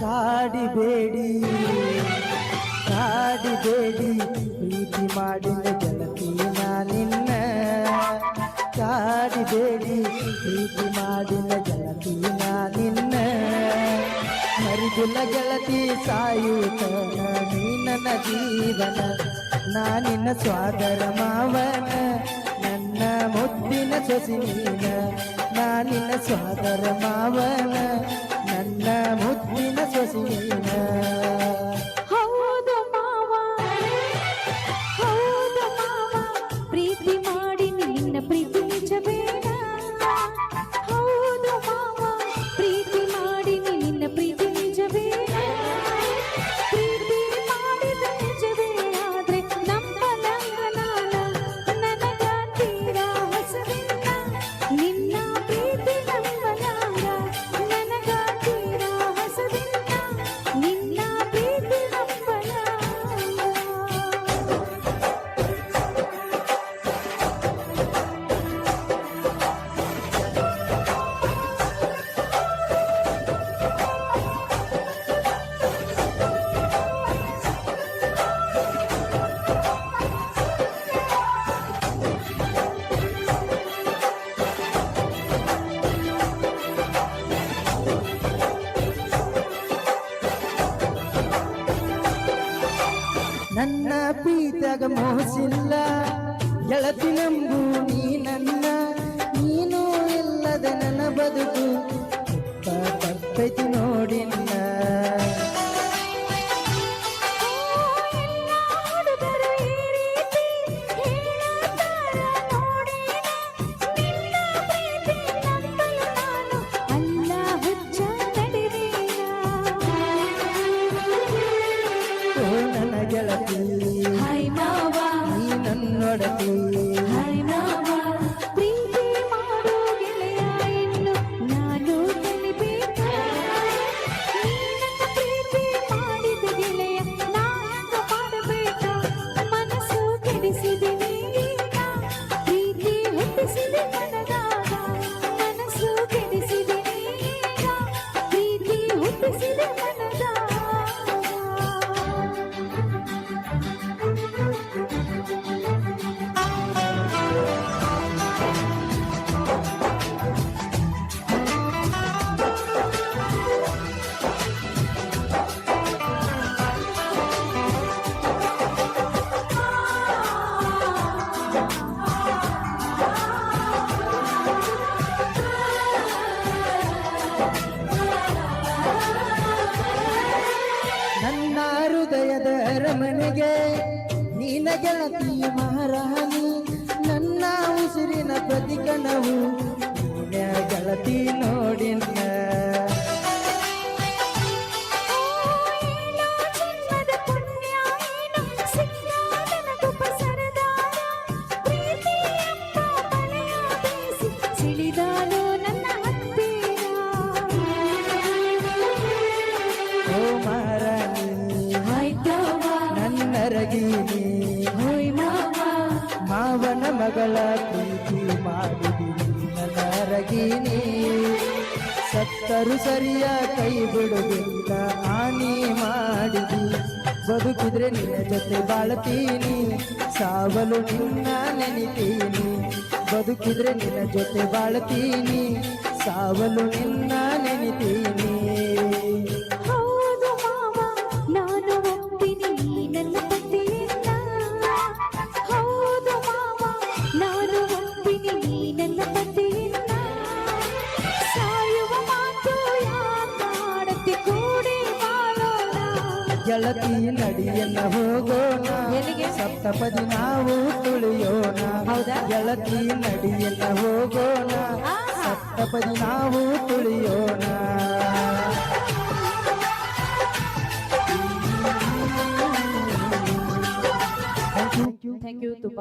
ಕಾಡಿಬೇಡಿ ಕಾಡಿಬೇಡಿ ಪ್ರೀತಿ ಮಾಡಿದ ಜನತೀನ ನಿನ್ನ. ಕಾಡಿಬೇಡಿ ಪ್ರೀತಿ ಮಾಡಿದ ಜನತೀನ ನಿನ್ನ. ಮರಿದಿಲ್ಲ ಗೆಳತಿ ಸಾಯುತ್ತ ನೀ ನನ್ನ ಜೀವನ. ನಾನಿನ್ನ ಸ್ವಾದರ ಮಾವನ ನನ್ನ ಮುದ್ದಿನ ಸೊಸಿ ನೀನ ನಾನಿನ್ನ ಸ್ವಾದರ ಮಾವನ ನನ್ನ ಮುದ್ದಿನ ಸೊಸಿ ನೀನ ಪ್ರೀತಿಯಾಗ ಮೋಸಿಲ್ಲ. ಗೆಳತಿ ನಂಬು ನೀ ನನ್ನ. ನೀನು ಇಲ್ಲದ ನನ್ನ ಬದುಕು. ತುಪ್ಪ ತಪ್ಪೈತಿ ನೋಡಿಲ್ಲ ಗೆಳತಿ ಹೈ ಮಾವ. ನೀ ನನ್ನೊಡತಿ. ಅರಮನೆಗೆ ನೀನ ಗೆಳತಿ ಮಹಾರಾಣಿ ಮಾವ. ಮಾವನ ಮಗಳ ಪ್ರೀತಿ ಮಾಡಿದಿನಿ ಕರಗಿನಿ ಸತ್ತರು ಸರಿಯ ಕೈ ಬಿಡುವುದಿಲ್ಲ ಹಾನಿ ಮಾಡಿದಿ. ಬದುಕಿದ್ರೆ ನಿನ್ನ ಜೊತೆ ಬಾಳ್ತೀನಿ. ಸಾವಲು ನಿನ್ನ ನೆನಿತೀನಿ. ಬದುಕಿದ್ರೆ ನಿನ್ನ ಜೊತೆ ಬಾಳ್ತೀನಿ. ಸಾವಲು ನಿನ್ನ ನೆನಿತೀನಿ. ಗೆಳತಿ ನಡಿಯನ್ನ ಹೋಗೋಣ? ಸಪ್ತಪದಿ ನಾವು ತುಳಿಯೋಣ? ಗೆಳತಿ ನಡಿಯನ್ನ ಹೋಗೋಣ. ಸಪ್ತಪದಿ ನಾವು ತುಳಿಯೋಣ